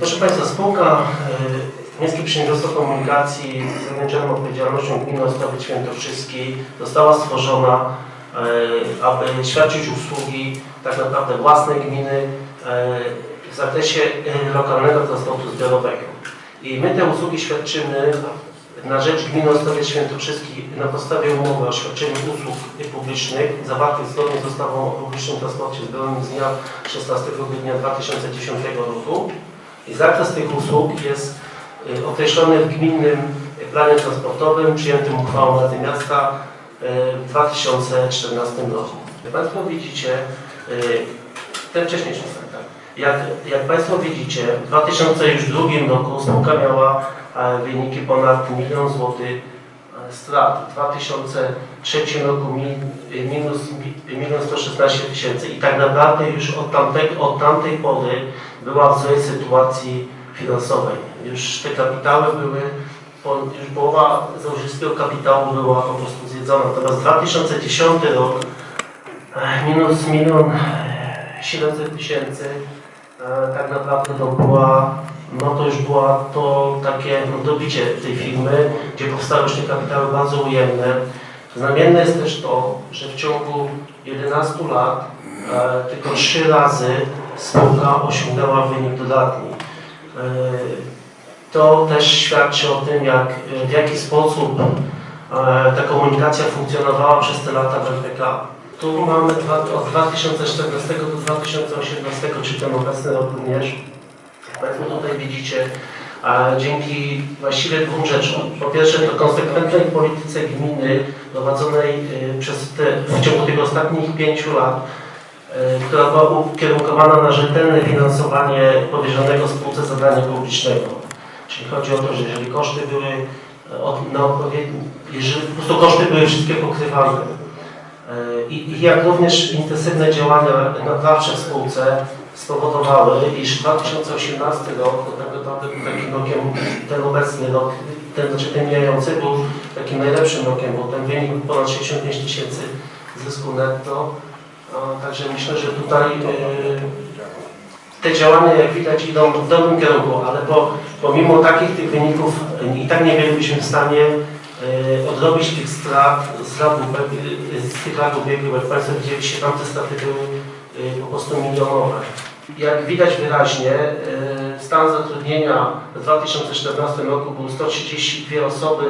Proszę Państwa, spółka y, Miejskie Przedsiębiorstwo Komunikacji z ograniczoną odpowiedzialnością Gminy Ostrowiec Świętokrzyski została stworzona, y, aby świadczyć usługi tak naprawdę własnej gminy y, w zakresie lokalnego transportu zbiorowego. I my te usługi świadczymy na rzecz Gminy Ostrowiec Świętokrzyski na podstawie umowy o świadczeniu usług publicznych zawartych zgodnie z ustawą o publicznym transporcie zbiorowym z dnia 16 grudnia 2010 roku. I zakres tych usług jest y, określony w gminnym planie transportowym przyjętym uchwałą Rady Miasta y, w 2014 roku. Jak Państwo widzicie, y, ten wcześniejszy slajd, tak. Jak, jak Państwo widzicie, w 2002 roku spółka miała wyniki ponad milion złotych e, strat. W 2003 roku mi, minus mi- milion 116 tysięcy i tak naprawdę już od, tamtej, od tamtej pory była w złej sytuacji finansowej. Już te kapitały były, już połowa założycielskiego kapitału była po prostu zjedzona. Natomiast 2010 rok e, minus milion e, 700 tysięcy e, tak naprawdę to była, no to już była to takie no, dobicie tej firmy, gdzie powstały już te kapitały bardzo ujemne. Znamienne jest też to, że w ciągu 11 lat e, tylko 3 razy spółka osiągnęła wynik dodatni. E, To też świadczy o tym, jak, w jaki sposób e, ta komunikacja funkcjonowała przez te lata w LPK. Tu mamy od 2014 do 2018, czy ten obecny rok również. Państwo tutaj widzicie, dzięki właściwie dwóm rzeczom. Po pierwsze to konsekwentnej polityce gminy prowadzonej y, przez te, w ciągu tych ostatnich pięciu lat, która była ukierunkowana na rzetelne finansowanie powierzonego spółce zadania publicznego. Czyli chodzi o to, że jeżeli koszty były y, od, na odpowiedni, jeżeli po prostu koszty były wszystkie pokrywane, i, i jak również intensywne działania naprawcze w spółce spowodowały, iż 2018 rok to tak naprawdę był takim rokiem, ten obecny rok, ten, znaczy ten mijający był takim najlepszym rokiem, bo ten wynik ponad 65 tysięcy zysku netto. A, Także myślę, że tutaj e, te działania jak widać idą w dobrym kierunku, ale po, pomimo takich tych wyników e, i tak nie bylibyśmy w stanie e, odrobić tych strat z, lat, z tych lat ubiegłych, jak Państwo widzieliście, tam te straty były po prostu milionowe. Jak widać wyraźnie, stan zatrudnienia w 2014 roku był 132 osoby,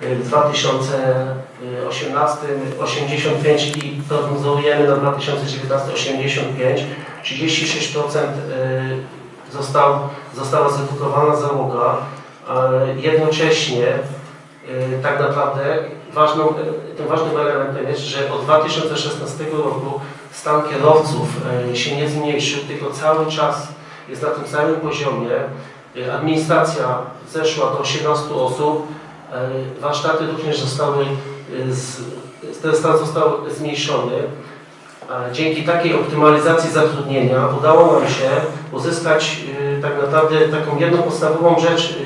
w 2018 85 i prognozujemy na 2019 85. 36% e, został, została zredukowana załoga. Jednocześnie e, tak naprawdę ważną, e, tym ważnym elementem jest, że od 2016 roku stan kierowców e, się nie zmniejszył, tylko cały czas jest na tym samym poziomie. Administracja zeszła do 18 osób, warsztaty również zostały, e, z, ten stan został zmniejszony. E, Dzięki takiej optymalizacji zatrudnienia udało nam się uzyskać e, tak naprawdę taką jedną podstawową rzecz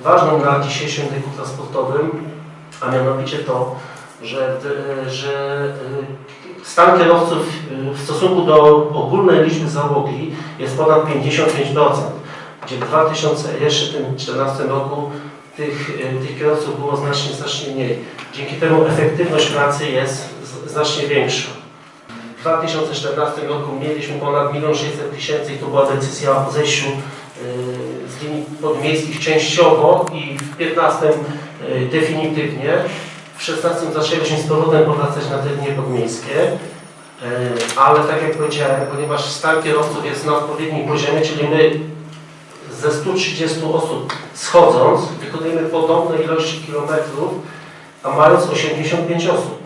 e, ważną na dzisiejszym rynku transportowym, a mianowicie to, że, że stan kierowców w stosunku do ogólnej liczby załogi jest ponad 55%, gdzie w 2014 roku tych, y, tych kierowców było znacznie, znacznie mniej. Dzięki temu efektywność pracy jest znacznie większa. W 2014 roku mieliśmy ponad 1 600 tysięcy i to była decyzja o zejściu y, z linii podmiejskich częściowo i w 15 y, definitywnie. W 16 zaczęliśmy z powrotem powracać na te linie podmiejskie, ale tak jak powiedziałem, ponieważ stan kierowców jest na odpowiednim poziomie, czyli my ze 130 osób schodząc wykonujemy podobne ilości kilometrów, a mając 85 osób.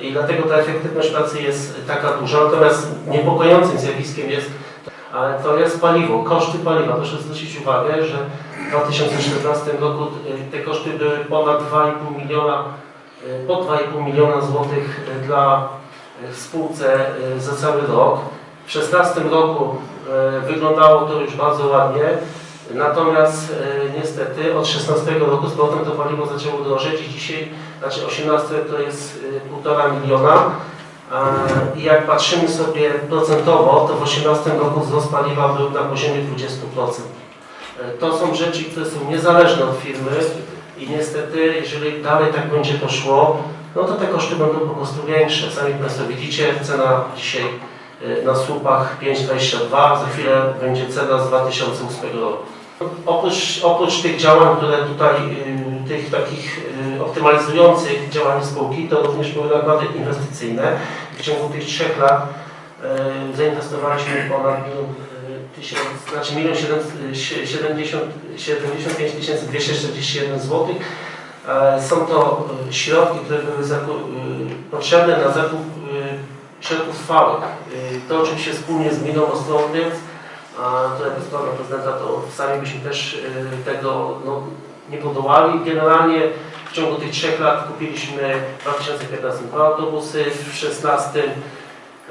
I dlatego ta efektywność pracy jest taka duża. Natomiast niepokojącym zjawiskiem jest, ale to jest paliwo, koszty paliwa. Proszę zwrócić uwagę, że w 2014 roku te koszty były ponad 2,5 miliona, y, po 2,5 miliona złotych y, dla w spółce za cały rok. W 2016 roku wyglądało to już bardzo ładnie. Natomiast e, niestety od 16 roku z powrotem to paliwo zaczęło drożeć i dzisiaj, znaczy 18 to jest e, 1,5 miliona. E, I jak patrzymy sobie procentowo, to w 18 roku wzrost paliwa był na poziomie 20%. E, To są rzeczy, które są niezależne od firmy i niestety, jeżeli dalej tak będzie to szło, no to te koszty będą po prostu większe. Sami Państwo widzicie, cena dzisiaj e, na słupach 5,22, za chwilę będzie cena z 2008 roku. Oprócz, oprócz tych działań, które tutaj, y, tych takich y, optymalizujących działań spółki, to również były nakłady inwestycyjne. W ciągu tych trzech lat y, zainwestowaliśmy ponad milion y, tysięcy, znaczy milion siedem- sie- siedemdziesiąt- 75 tysięcy 241 zł. Są to y, środki, które były y, potrzebne na zakup y, środków trwałych. Y, To oczywiście wspólnie z gminą Ostrołębiec, a tutaj bez pana prezydenta to sami byśmy też y, tego no, nie podołali. Generalnie w ciągu tych trzech lat kupiliśmy w 2015 dwa autobusy, w 2016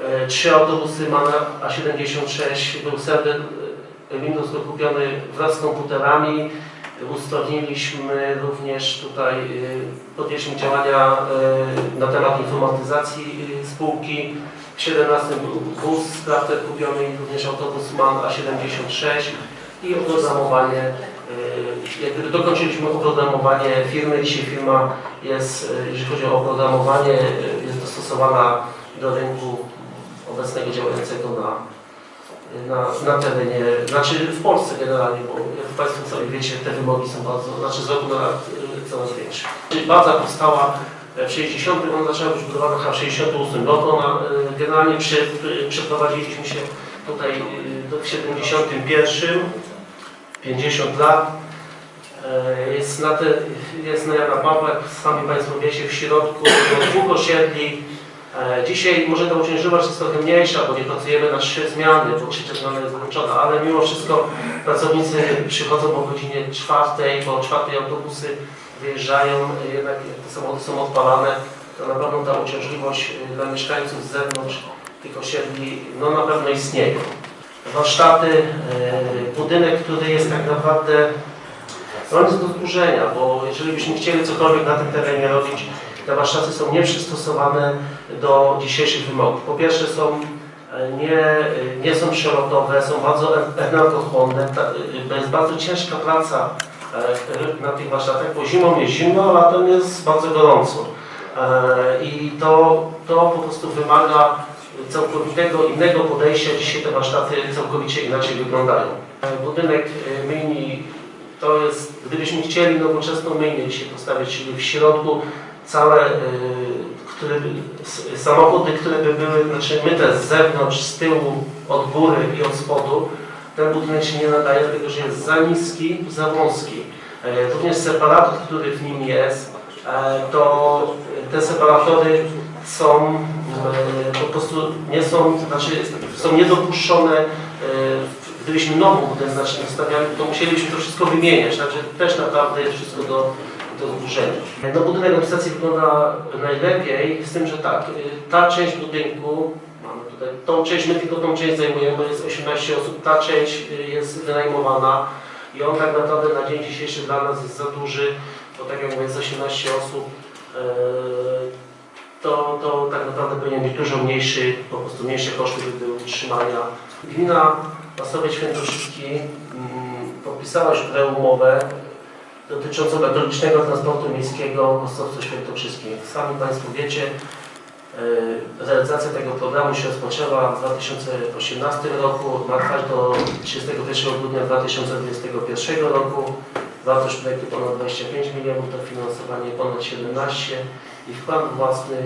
e, trzy autobusy MAN A76, był serwer Windows dokupiony wraz z komputerami. Usprawniliśmy również tutaj, y, podjęliśmy działania y, na temat informatyzacji y, spółki. W 17 był bus Crafter kupiony i również autobus MAN A76 i oprogramowanie, y, jakby dokończyliśmy oprogramowanie firmy. Dzisiaj firma jest, y, jeżeli chodzi o oprogramowanie, y, jest dostosowana do rynku obecnego działającego na na, na terenie, znaczy w Polsce generalnie, bo jak Państwo sobie wiecie, te wymogi są bardzo, znaczy z roku na y, coraz większe. Czyli Baza powstała w 60, ona zaczęła być budowana chyba w 68 roku, ona y, generalnie przy, przeprowadziliśmy się tutaj y, do- w 71, 50 lat. E, Jest na, te, jest na Jana Pawła, sami Państwo wiecie, w środku dwóch osiedli, E, Dzisiaj może ta uciążliwość jest trochę mniejsza, bo nie pracujemy na trzy zmiany, bo trzecia zmiana jest wyłączona, ale mimo wszystko pracownicy przychodzą o godzinie czwartej, bo czwartej autobusy wyjeżdżają, jednak te samochody są odpalane, to na pewno ta uciążliwość e, dla mieszkańców z zewnątrz tych osiedli no na pewno istnieje. Warsztaty, e, budynek, który jest tak naprawdę no, jest do zburzenia, bo jeżeli byśmy chcieli cokolwiek na tym terenie robić, te warsztaty są nieprzystosowane do dzisiejszych wymogów. Po pierwsze są e, nie, nie są przelotowe, są bardzo energochłonne. To jest bardzo ciężka praca na tych warsztatach, bo zimą jest zimno, a latem jest bardzo gorąco. E, I to, to po prostu wymaga całkowitego innego podejścia. Dzisiaj te warsztaty całkowicie inaczej wyglądają. E, Budynek e, myjni to jest, gdybyśmy chcieli nowoczesną myjnię dzisiaj postawić, czyli w środku całe, które, samochody, które by były znaczy myte z zewnątrz, z tyłu, od góry i od spodu, ten budynek się nie nadaje, dlatego że jest za niski, za wąski. E, Również separator, który w nim jest, e, to te separatory są e, po prostu nie są, znaczy są niedopuszczone. Gdybyśmy nową budynek znaczy stawiali, to musielibyśmy to wszystko wymieniać, także też naprawdę jest wszystko do, do zburzenia. No budynek administracji wygląda najlepiej, z tym, że tak, ta część budynku, mamy tutaj tą część, my tylko tą część zajmujemy, jest 18 osób, ta część y, jest wynajmowana i on tak naprawdę na dzień dzisiejszy dla nas jest za duży, bo tak jak mówię, jest 18 osób, y, to, to tak naprawdę powinien być dużo mniejszy, po prostu mniejsze koszty były utrzymania. Gmina Masowiec Świętokrzyski mm, podpisała już preumowę dotyczącą metodycznego transportu miejskiego w Ostrowcu Świętokrzyskim. Sami Państwo wiecie, realizacja tego programu się rozpoczęła w 2018 roku, ma trwać do 31 grudnia 2021 roku. Wartość projektu ponad 25 milionów, dofinansowanie ponad 17 i wkład własny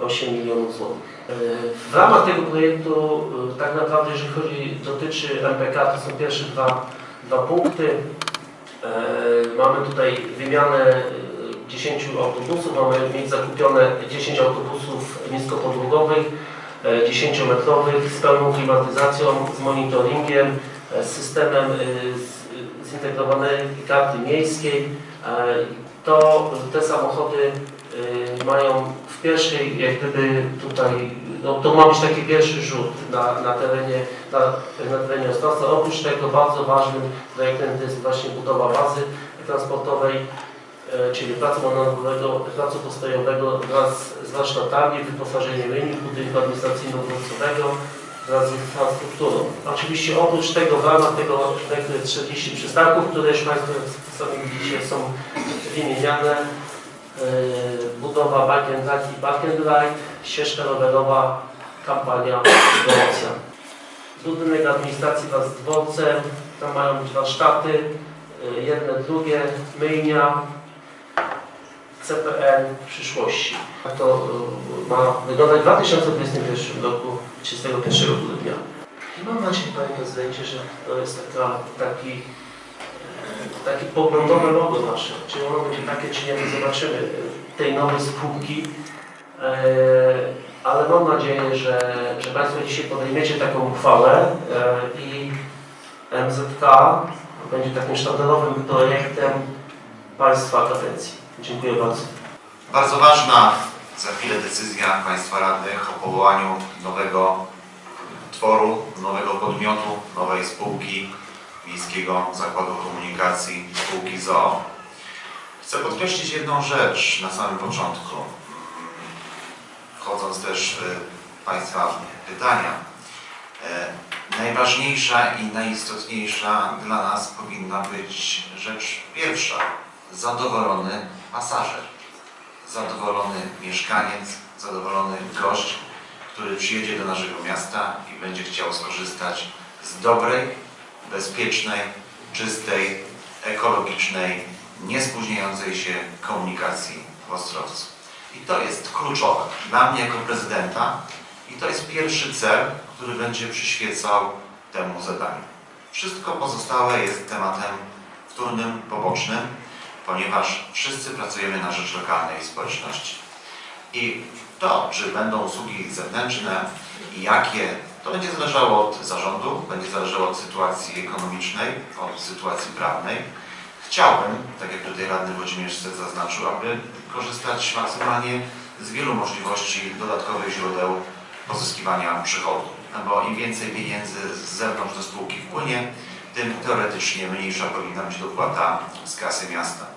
e, 8 milionów złotych. E, W ramach tego projektu e, tak naprawdę jeżeli chodzi, dotyczy MPK, to są pierwsze dwa, dwa punkty. E, Mamy tutaj wymianę e, 10 autobusów, mamy mieć zakupione 10 autobusów niskopodłogowych, e, 10-metrowych z pełną klimatyzacją, z monitoringiem, e, z systemem e, zintegrowanej karty miejskiej. E, To te samochody e, mają w pierwszej, jak gdyby tutaj, no, to ma być taki pierwszy rzut na, na terenie, na, na terenie Ostrowca. Oprócz tego bardzo ważnym projektem jest właśnie budowa bazy transportowej, e, czyli placu manewrowego, placu postojowego wraz z warsztatami, wyposażenie myjni, budynku administracyjno-dworcowego, wraz z infrastrukturą. Oczywiście oprócz tego w ramach tego projektu jest 40 przystanków, które już Państwo sami widzicie są wymieniane. Yy, Budowa Bike and Ride i Park and Ride, ścieżka rowerowa, kampania, promocja. Budynek administracji wraz z dworcem, tam mają być warsztaty, yy, jedne, drugie, myjnia, CPN przyszłości. Tak to y, ma wyglądać w 2021 roku, 31 grudnia. I mam nadzieję, Panie Prezydencie, że to jest taka, taki, e, taki poglądowe logo nasze. Czy ono będzie takie, czy nie, to zobaczymy e, tej nowej spółki. E, Ale mam nadzieję, że, że Państwo dzisiaj podejmiecie taką uchwałę e, i MZK będzie takim sztandarowym projektem Państwa kadencji. Dziękuję bardzo. Bardzo ważna za chwilę decyzja Państwa radnych o powołaniu nowego tworu, nowego podmiotu, nowej spółki Miejskiego Zakładu Komunikacji, spółki ZOO. Chcę podkreślić jedną rzecz na samym początku, wchodząc też w Państwa pytania. E, Najważniejsza i najistotniejsza dla nas powinna być rzecz pierwsza. Zadowolony pasażer zadowolony mieszkaniec, zadowolony gość, który przyjedzie do naszego miasta i będzie chciał skorzystać z dobrej, bezpiecznej, czystej, ekologicznej, niespóźniającej się komunikacji w Ostrowcu. I to jest kluczowe dla mnie jako prezydenta i to jest pierwszy cel, który będzie przyświecał temu zadaniu. Wszystko pozostałe jest tematem wtórnym, pobocznym, ponieważ wszyscy pracujemy na rzecz lokalnej społeczności. I to, czy będą usługi zewnętrzne i jakie, to będzie zależało od zarządu, będzie zależało od sytuacji ekonomicznej, od sytuacji prawnej. Chciałbym, tak jak tutaj radny Włodzimierz zaznaczył, aby korzystać maksymalnie z wielu możliwości dodatkowych źródeł pozyskiwania przychodu. No bo im więcej pieniędzy z zewnątrz do spółki wpłynie, tym teoretycznie mniejsza powinna być dopłata z kasy miasta.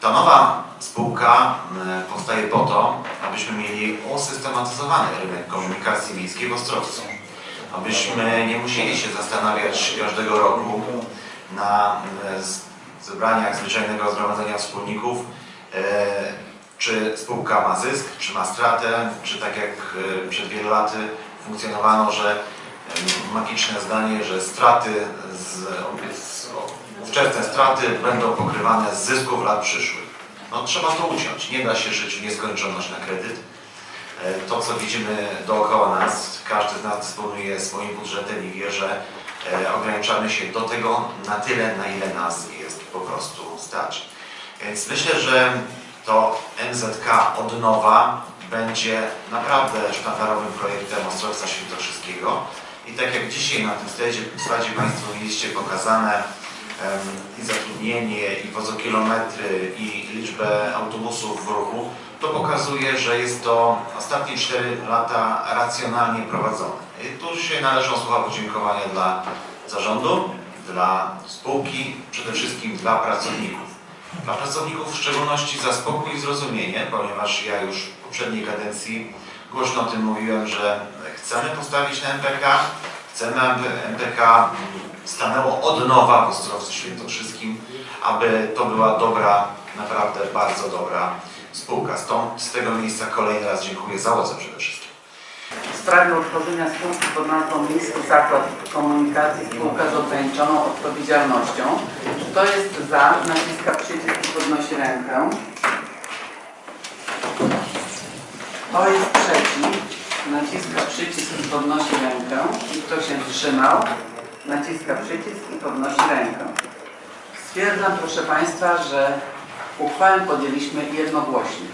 Ta nowa spółka powstaje po to, abyśmy mieli usystematyzowany rynek komunikacji miejskiej w Ostrowcu. Abyśmy nie musieli się zastanawiać każdego roku na zebraniach zwyczajnego zgromadzenia wspólników, e, czy spółka ma zysk, czy ma stratę, czy tak jak e, przed wielu laty funkcjonowano, że e, magiczne zdanie, że straty z, z ówczesne straty będą pokrywane z zysków lat przyszłych. No trzeba to uciąć. Nie da się żyć w nieskończoność na kredyt. E, To, co widzimy dookoła nas, każdy z nas dysponuje swoim budżetem i wie, że e, ograniczamy się do tego na tyle, na ile nas jest po prostu stać. Więc myślę, że to MZK od nowa będzie naprawdę sztandarowym projektem Ostrowca Świętokrzyskiego. I tak jak dzisiaj na tym slajdzie, Państwo mieliście pokazane i zatrudnienie, i wozokilometry, i liczbę autobusów w ruchu, to pokazuje, że jest to ostatnie 4 lata racjonalnie prowadzone. I tu się należą słowa podziękowania dla zarządu, dla spółki, przede wszystkim dla pracowników. Dla pracowników w szczególności za spokój i zrozumienie, ponieważ ja już w poprzedniej kadencji głośno o tym mówiłem, że chcemy postawić na MPK, chcemy, aby MPK stanęło od nowa w Ostrowcu Świętokrzyskim, aby to była dobra, naprawdę bardzo dobra spółka. Stąd z tego miejsca kolejny raz dziękuję załodze przede wszystkim. w sprawie utworzenia spółki pod nazwą Miejski Zakład Komunikacji Spółka z ograniczoną odpowiedzialnością. Kto jest za, naciska przycisk i podnosi rękę. Kto jest przeciw, naciska przycisk i podnosi rękę. I kto się wstrzymał, naciska przycisk i podnosi rękę. Stwierdzam, proszę Państwa, że uchwałę podjęliśmy jednogłośnie.